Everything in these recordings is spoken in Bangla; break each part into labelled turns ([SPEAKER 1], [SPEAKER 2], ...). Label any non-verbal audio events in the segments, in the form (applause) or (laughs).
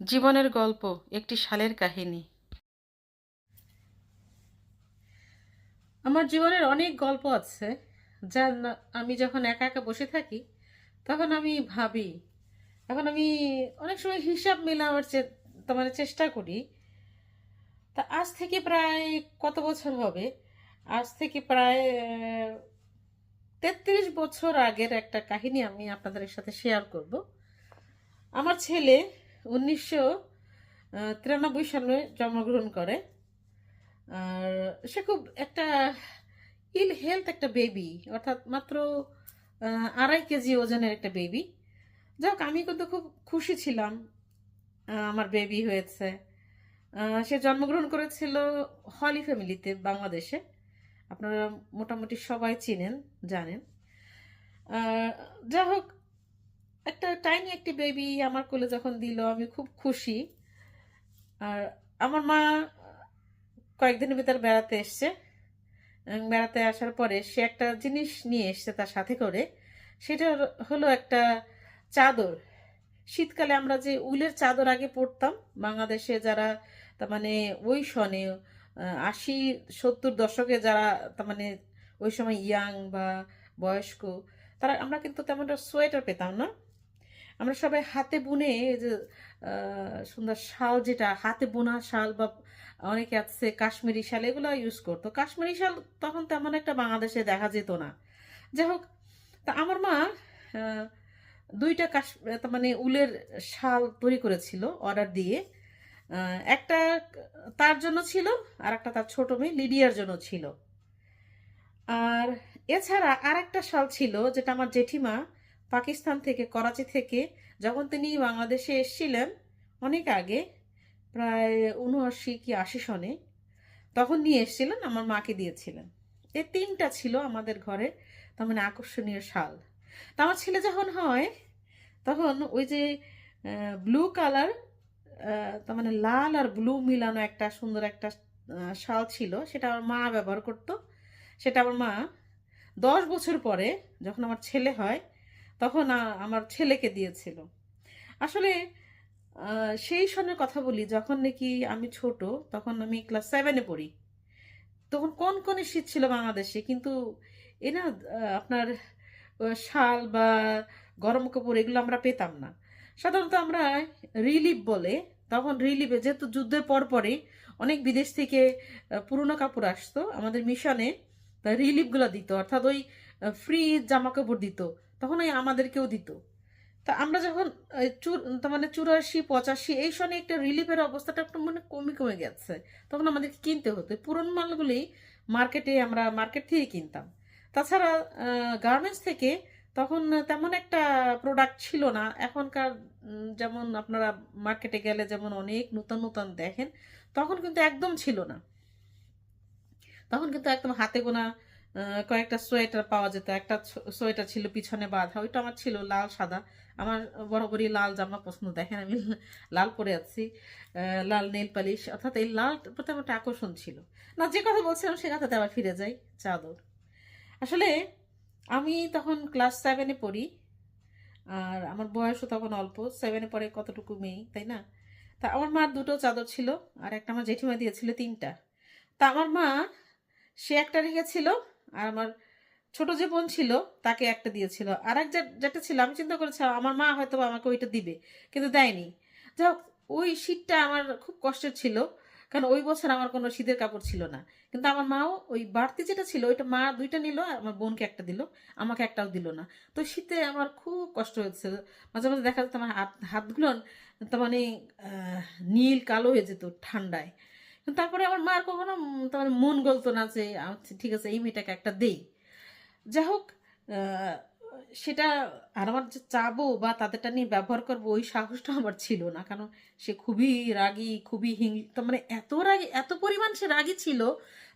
[SPEAKER 1] জীবনের গল্প, একটি শালের কাহিনী। আমার জীবনের অনেক গল্প আছে, যা আমি যখন একা একা বসে থাকি, তখন আমি ভাবি এখন আমি অনেক সময় হিসাব মেলাবার তার মানে চেষ্টা করি। তা আজ থেকে প্রায় কত বছর হবে? আজ থেকে প্রায় তেত্রিশ বছর আগের একটা কাহিনী আমি আপনাদের সাথে শেয়ার করব। আমার ছেলে উনিশশো তিরানব্বই সালে জন্মগ্রহণ করে। আর সে খুব একটা ইল হেলথ একটা বেবি অর্থাৎ মাত্র আড়াই কেজি ওজনের একটা বেবি যাক, আমি কিন্তু খুব খুশি ছিলাম আমার বেবি হয়েছে। সে জন্মগ্রহণ করেছিল হলি ফ্যামিলিতে বাংলাদেশে। আপনারা মোটামুটি সবাই চিনেন, জানেন। যা হোক একটা টাইনি একটি বেবি আমার কোলে যখন দিল, আমি খুব খুশি। আর আমার মা কয়েকদিনের ভিতর বেড়াতে এসছে। বেড়াতে আসার পরে সে একটা জিনিস নিয়ে এসছে তার সাথে করে। সেটা হলো একটা চাদর। শীতকালে আমরা যে উলের চাদর আগে পরতাম, বাংলাদেশে যারা তার মানে ওই সনে আশি, সত্তর দশকে যারা তার মানে ওই সময় ইয়াং বা বয়স্ক, তারা, আমরা কিন্তু তেমন একটা সোয়েটার পেতাম না। আমরা সবাই হাতে বুনে যে সুন্দর শাল যেটা, হাতে বোনা শাল বা অনেকে আছে কাশ্মীরি শাল, এগুলো ইউজ করতো। কাশ্মীরি শাল তখন তেমন একটা বাংলাদেশে দেখা যেত না। যাই হোক, তা আমার মা দুইটা কাশ মানে উলের শাল তৈরি করেছিল অর্ডার দিয়ে। একটা তার জন্য ছিল আর একটা তার ছোট মেয়ে লিডিয়ার জন্য ছিল। আর এছাড়া আর একটা শাল ছিল যেটা আমার জেঠিমা পাকিস্তান থেকে, করাচি থেকে যখন তিনি বাংলাদেশে এসেছিলেন, অনেক আগে, প্রায় উনআশি কি আশি সনে, তখন নিয়ে এসেছিলেন, আমার মাকে দিয়েছিলেন। এই তিনটা ছিল আমাদের ঘরে, তার মানে আকর্ষণীয় শাল। তা আমার ছেলে যখন হয়, তখন ওই যে ব্লু কালার তার মানে লাল আর ব্লু মিলানো একটা সুন্দর একটা শাল ছিল, সেটা আমার মা ব্যবহার করতো। সেটা আমার মা দশ বছর পরে, যখন আমার ছেলে হয় তখন আমার ছেলেকে দিয়েছিল। আসলে সেই সনের কথা বলি, যখন নাকি আমি ছোট, তখন আমি ক্লাস সেভেনে পড়ি। তখন কোন কোন শীত ছিল বাংলাদেশে, কিন্তু এ না আপনার শাল বা গরম কাপড় এগুলো আমরা পেতাম না। সাধারণত আমরা রিলিফ বলে, তখন রিলিফে যেহেতু যুদ্ধের পর পরে অনেক বিদেশ থেকে পুরনো কাপড় আসতো, আমাদের মিশনে তা রিলিফগুলো দিত, অর্থাৎ ওই ফ্রি জামা কাপড় দিত। তখন ওই আমাদেরকেও দিত। তা আমরা যখন তার মানে চুরাশি, পঁচাশি, এই সনে একটা রিলিফের অবস্থাটা একটু মানে কমে কমে গেছে। তখন আমাদেরকে কিনতে হতো। পুরনো মালগুলি মার্কেটে আমরা মার্কেট থেকে কিনতাম। তাছাড়া গার্মেন্টস থেকে তখন তেমন একটা প্রোডাক্ট ছিল না। এখনকার যেমন আপনারা মার্কেটে গেলে যেমন অনেক নতুন নতুন দেখেন, তখন কিন্তু একদম ছিল না। তখন কিন্তু একদম হাতে গোনা কয়েকটা সোয়েটার পাওয়া যেত। একটা সোয়েটার ছিল পিছনে বাঁধা, ওইটা আমার ছিল লাল সাদা। আমার বরাবরই লাল জামা পছন্দ, দেখেন আমি লাল পরে আছি লাল নেল পালিশ, অর্থাৎ এই লাল প্রতি আমার একটা আকর্ষণ ছিল। না, যে কথা বলছিলাম সে কথাতে আবার ফিরে যাই, চাদর। আসলে আমি তখন ক্লাস সেভেনে পড়ি, আর আমার বয়সও তখন অল্প সেভেনে পড়ে কতটুকু মেয়ে, তাই না? তা আমার মার দুটো চাদর ছিল, আর একটা আমার জেঠিমা দিয়েছিল তিনটা। তা আমার মা, সে একটা রেখেছিল আর আমার ছোট যে বোন ছিল, তাকে একটা দিয়েছিল। আর এক যেটা ছিল, আমি চিন্তা করেছিলাম আমার মা হয়তো আমাকে ওইটা দিবে, কিন্তু দেয়নি। যাই হোক, ওই শীতটা আমার খুব কষ্টের ছিল, কারণ ওই বছর আমার কোনো শীতের কাপড় ছিল না। কিন্তু আমার মাও ওই বাড়তি যেটা ছিল, ওইটা মা দুইটা নিল আমার বোনকে একটা দিল, আমাকে একটাও দিল না। তো শীতে আমার খুব কষ্ট হয়েছে মাঝে মাঝে দেখা যেত আমার হাত হাতগুলো তার মানে নীল কালো হয়ে যেত ঠান্ডায়। তারপরে আমার মার কখনো উম, তার মানে গলতো না যে আচ্ছা, ঠিক আছে এই মেয়েটাকে একটা দেই। যাই হোক সেটা আর আমার যে চাবো বা তাদেরটা নিয়ে ব্যবহার করব ওই সাহসটা আমার ছিল না। কারণ সে খুবই রাগী খুবই হিং মানে এত রাগি এত পরিমাণ সে রাগী ছিল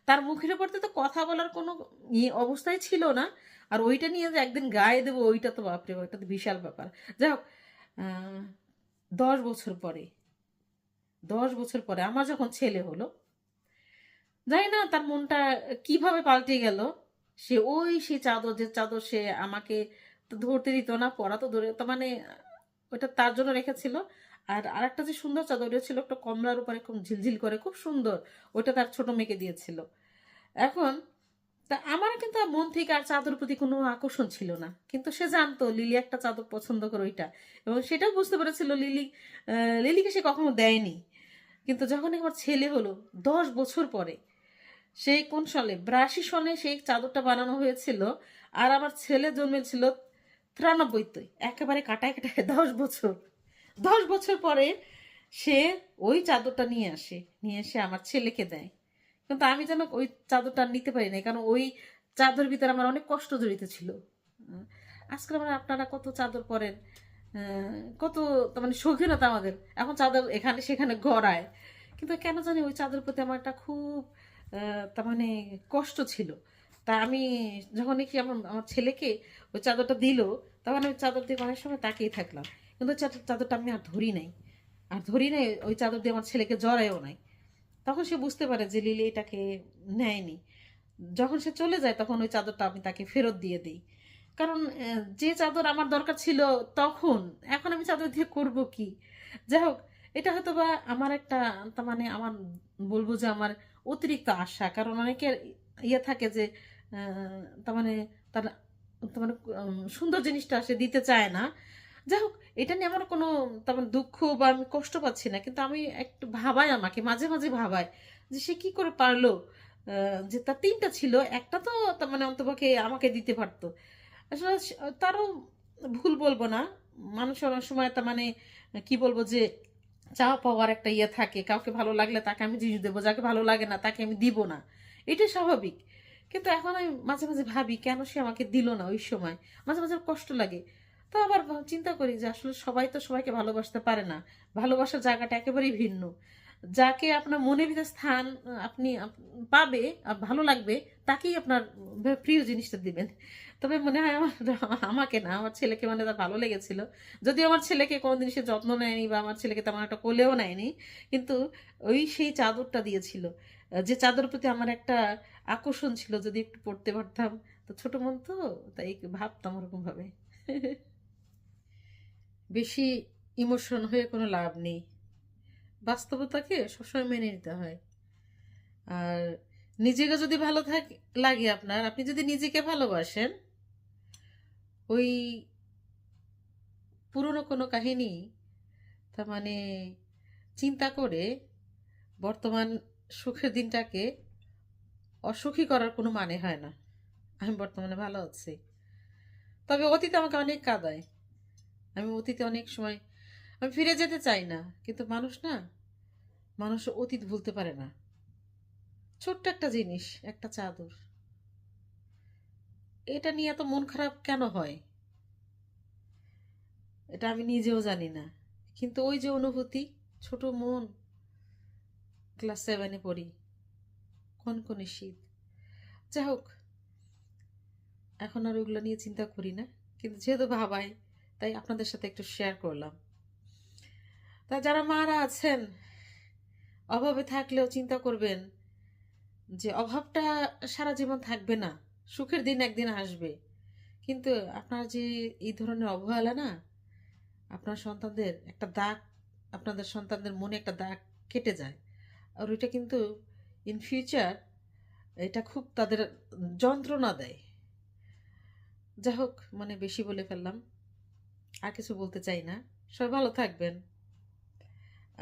[SPEAKER 1] তার মুখের উপর তো কথা বলার কোনো ইয়ে অবস্থাই ছিল না। আর ওইটা নিয়ে যে একদিন গায়ে দেবো ওইটা তো বাপরে ওইটা তো বিশাল ব্যাপার। যাই হোক দশ বছর পরে দশ বছর পরে আমার যখন ছেলে হলো, জানি না তার মনটা কীভাবে পাল্টে গেল, সে ওই সে চাদর, যে চাদর সে আমাকে ধরতে দিত না পড়া তো ধরে তো মানে ওটা তার জন্য রেখেছিল আর আরেকটা যে সুন্দর চাদর ছিল, একটা কমলার উপরে খুব ঝিলঝিল করে, খুব সুন্দর, ওটা তার ছোট মেয়েকে দিয়েছিল। এখন তা আমার কিন্তু মন থেকে আর চাদর প্রতি কোনো আকর্ষণ ছিল না। কিন্তু সে জানতো লিলি একটা চাদর পছন্দ করে ওইটা। এবং সেটাও বুঝতে পেরেছিল লিলি লিলিকে সে কখনো দেয়নি। কিন্তু যখন আমার ছেলে হলো, দশ বছর পরে সেই কোন সালে? বিরাশি সনে সেই চাদরটা বানানো হয়েছিল আর আমার ছেলে জন্মেছিল তিরানব্বইতে। একেবারে কাটায় কাটায় দশ বছর। দশ বছর পরে সে ওই চাদরটা নিয়ে আসে, নিয়ে এসে আমার ছেলেকে দেয়। কিন্তু আমি যেন ওই চাদরটা নিতে পারি না কারণ ওই চাদর ভিতরে আমার অনেক কষ্ট জড়িত ছিল। আজকাল আমরা আপনারা কত চাদর পরেন? কত তার মানে শৌখিনতা আমাদের। এখন চাদর এখানে সেখানে গড়ায়। কিন্তু কেন জানি ওই চাদর প্রতি আমার একটা খুব তার মানে কষ্ট ছিল। তা আমি যখন কি আমার আমার ছেলেকে ওই চাদরটা দিল, তখন আমি চাদর দিয়ে অনেক সময় তাকিয়ে থাকলাম। কিন্তু চাদরটা আমি আর ধরি নাই। আর ধরি নাই, ওই চাদর দিয়ে আমার ছেলেকে জড়ায়ও নাই। তখন সে বুঝতে পারে যে লিলি এটাকে নেয়নি। যখন সে চলে যায়, তখন ওই চাদরটা আমি তাকে ফেরত দিয়ে দিই। কারণ যে চাদর আমার দরকার ছিল তখন, এখন আমি চাদর দিয়ে করব কি? যাই হোক, এটা হয়তো বা আমার একটা মানে আমার বলব যে আমার অতিরিক্ত আশা। কারণ অনেকের ইয়ে থাকে যে তার মানে তার মানে সুন্দর জিনিসটা সে দিতে চায় না। যাই হোক, এটা নিয়ে আমার কোনো তেমন দুঃখ বা আমি কষ্ট পাচ্ছি না। কিন্তু আমি একটু ভাবাই আমাকে, মাঝে মাঝে ভাবাই যে সে কি করে পারল যে তার তিনটা ছিল, একটা তো তার মানে অন্তপক্ষে আমাকে দিতে পারতো। আসলে তারও ভুল বলব না। মানুষ অনেক সময় তার মানে কি বলব যে, চাওয়া পাওয়ার একটা ইয়ে থাকে। কাউকে ভালো লাগলে তাকে আমি জিনিস দেবো, যাকে ভালো লাগে না তাকে আমি দিব না। এটা স্বাভাবিক। কিন্তু এখন আমি মাঝে মাঝে ভাবি, কেন সে আমাকে দিল না ওই সময়? মাঝে মাঝে কষ্ট লাগে। তো আবার চিন্তা করি যে, আসলে সবাই তো সবাইকে ভালোবাসতে পারে না। ভালোবাসার জায়গাটা একেবারেই ভিন্ন। যাকে আপনার মনের ভিতরে স্থান আপনি পাবে ভালো লাগবে, তাকেই আপনার প্রিয় জিনিসটা দিবেন। তবে মনে হয় আমার, আমাকে না, আমার ছেলেকে মানে তার ভালো লেগেছিল। যদিও আমার ছেলেকে কোনোদিন সে যত্ন নেয়নি বা আমার ছেলেকে তেমন একটা কোলেও নেয়নি, কিন্তু ওই সেই চাদরটা দিয়েছিল। যে চাদর প্রতি আমার একটা আকর্ষণ ছিল, যদি একটু পড়তে পারতাম। তো ছোট মন তো, তাই ভাবতাম ওরকমভাবে। (laughs) বেশি ইমোশন হয়ে কোনো লাভ নেই। বাস্তবতাকে সবসময় মেনে নিতে হয়। আর নিজেকে যদি ভালো থাকে, লাগে আপনার, আপনি যদি নিজেকে ভালোবাসেন, ওই পুরনো কোনো কাহিনী, তার মানে চিন্তা করে বর্তমান সুখের দিনটাকে অসুখী করার কোনো মানে হয় না। আমি বর্তমানে ভালো আছি। তবে অতীত আমাকে অনেক কাঁদায়। আমি অতীতে অনেক সময় আমি ফিরে যেতে চাই না, কিন্তু মানুষ না, মানুষ অতীত ভুলতে পারে না। ছোট্ট একটা জিনিস, একটা চাদর। এটা নিয়ে এত মন খারাপ কেন হয়? এটা আমি নিজেও জানি না। কিন্তু ওই যে অনুভূতি, ছোট মন, ক্লাস সেভেনে পড়ি। কনকনে শীত। যাই হোক, এখন আর ওইগুলো নিয়ে চিন্তা করি না। কিন্তু যেহেতু ভাবাই তাই আপনাদের সাথে একটু শেয়ার করলাম। তা যারা মারা আছেন, অভাবে থাকলেও চিন্তা করবেন যে অভাবটা সারা জীবন থাকবে না, সুখের দিন একদিন আসবে। কিন্তু আপনার যে এই ধরনের অবহেলা না, আপনার সন্তানদের একটা দাগ, আপনাদের সন্তানদের মনে একটা দাগ কেটে যায়। আর ওইটা কিন্তু ইন ফিউচার এটা খুব তাদের যন্ত্রণা দেয়। যাই হোক মানে বেশি বলে ফেললাম, আর কিছু বলতে চাই না। সবাই ভালো থাকবেন।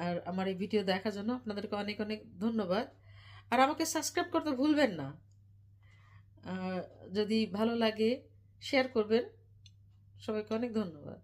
[SPEAKER 1] আর আমার এই ভিডিও দেখার জন্য আপনাদেরকে অনেক অনেক ধন্যবাদ। আর আমাকে সাবস্ক্রাইব করতে ভুলবেন না। যদি ভালো লাগে শেয়ার করবেন। সবাইকে অনেক ধন্যবাদ।